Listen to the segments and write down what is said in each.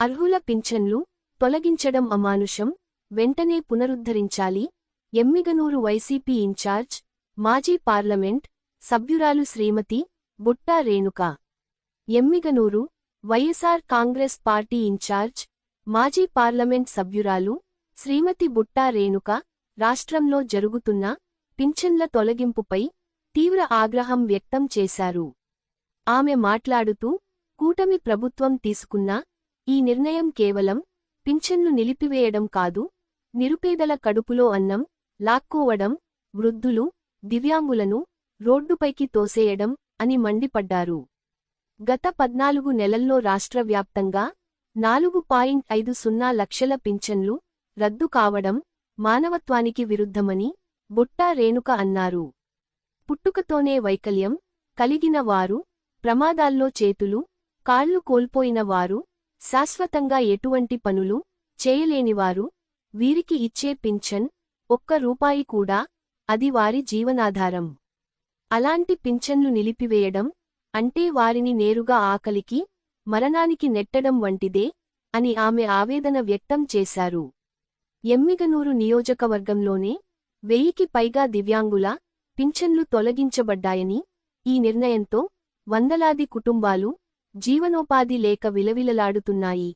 అర్హుల పింఛన్లు తొలగించడం అమానుషం. వెంటనే పునరుద్ధరించాలి. ఎమ్మిగనూరు వైసీపీ ఇన్ఛార్జ్ మాజీ పార్లమెంట్ సభ్యురాలు శ్రీమతి బుట్టా రేణుక. ఎమ్మిగనూరు వైఎస్ఆర్ కాంగ్రెస్ పార్టీ ఇన్ఛార్జ్ మాజీ పార్లమెంట్ సభ్యురాలు శ్రీమతి బుట్టా రేణుక రాష్ట్రంలో జరుగుతున్న పింఛన్ల తొలగింపుపై తీవ్ర ఆగ్రహం వ్యక్తం చేశారు. ఆమె మాట్లాడుతూ కూటమి ప్రభుత్వం తీసుకున్న ఈ నిర్ణయం కేవలం పింఛన్లు నిలిపివేయడం కాదు నిరుపేదల కడుపులో అన్నం లాక్కోవడం వృద్ధులు దివ్యాంగులను రోడ్డుపైకి తోసేయడం అని మండిపడ్డారు. గత పద్నాలుగు నెలల్లో రాష్ట్ర వ్యాప్తంగా నాలుగు పాయింట్ ఐదు సున్నా లక్షల పింఛన్లు రద్దు కావడం మానవత్వానికి విరుద్ధమని బుట్టా రేణుక అన్నారు. పుట్టుకతోనే వైకల్యం కలిగిన వారు ప్రమాదాల్లో చేతులు కాళ్ళు కోల్పోయిన వారు శాశ్వతంగా ఎటువంటి పనులు చేయలేనివారు వీరికి ఇచ్చే పింఛన్ ఒక్క రూపాయి కూడా అది వారి జీవనాధారం. అలాంటి పింఛన్లు నిలిపివేయడం అంటే వారిని నేరుగా ఆకలికి మరణానికి నెట్టడం వంటిదే అని ఆమె ఆవేదన వ్యక్తం చేశారు. ఎమ్మిగనూరు నియోజకవర్గంలోనే వెయ్యికి పైగా దివ్యాంగుల పింఛన్లు తొలగించబడ్డాయని ఈ నిర్ణయంతో వందలాది కుటుంబాలు జీవనోపాధి లేక విలవిలలాడుతున్నాయి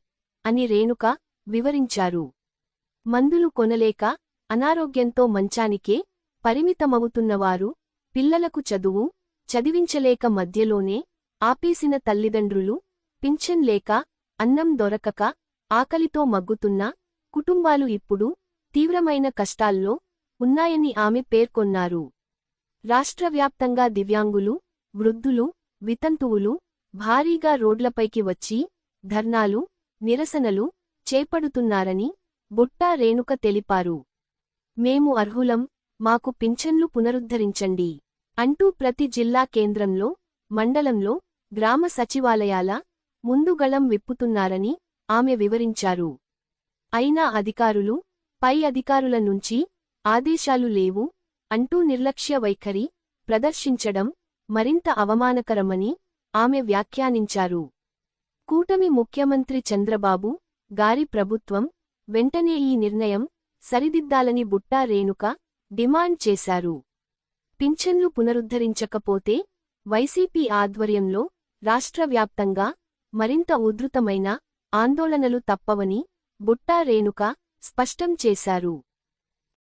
అని రేణుక వివరించారు. మందులు కొనలేక అనారోగ్యంతో మంచానికే పరిమితమవుతున్నవారు పిల్లలకు చదువు చదివించలేక మధ్యలోనే ఆపేసిన తల్లిదండ్రులు పింఛన్ లేక అన్నం దొరకక ఆకలితో మగ్గుతున్న కుటుంబాలు ఇప్పుడు తీవ్రమైన కష్టాల్లో ఉన్నాయని ఆమె పేర్కొన్నారు. రాష్ట్రవ్యాప్తంగా దివ్యాంగులు వృద్ధులు వితంతువులు భారీగా రోడ్లపైకి వచ్చి ధర్నాలు నిరసనలు చేపడుతున్నారని బుట్టా రేణుక తెలిపారు. మేము అర్హులం మాకు పింఛన్లు పునరుద్ధరించండి అంటూ ప్రతి జిల్లా కేంద్రంలో మండలంలో గ్రామ సచివాలయాల ముందుగళం విప్పుతున్నారని ఆమె వివరించారు. అయినా అధికారులు పై అధికారుల నుంచి ఆదేశాలు లేవు అంటూ నిర్లక్ష్య వైఖరి ప్రదర్శించడం మరింత అవమానకరమని ఆమె వ్యాఖ్యానించారు. కూటమి ముఖ్యమంత్రి చంద్రబాబు గారి ప్రభుత్వం వెంటనే ఈ నిర్ణయం సరిదిద్దాలని బుట్టా రేణుక డిమాండ్ చేశారు. పింఛన్లు పునరుద్ధరించకపోతే వైసీపీ ఆధ్వర్యంలో రాష్ట్రవ్యాప్తంగా మరింత ఉధృతమైన ఆందోళనలు తప్పవని బుట్టా రేణుక స్పష్టం చేశారు.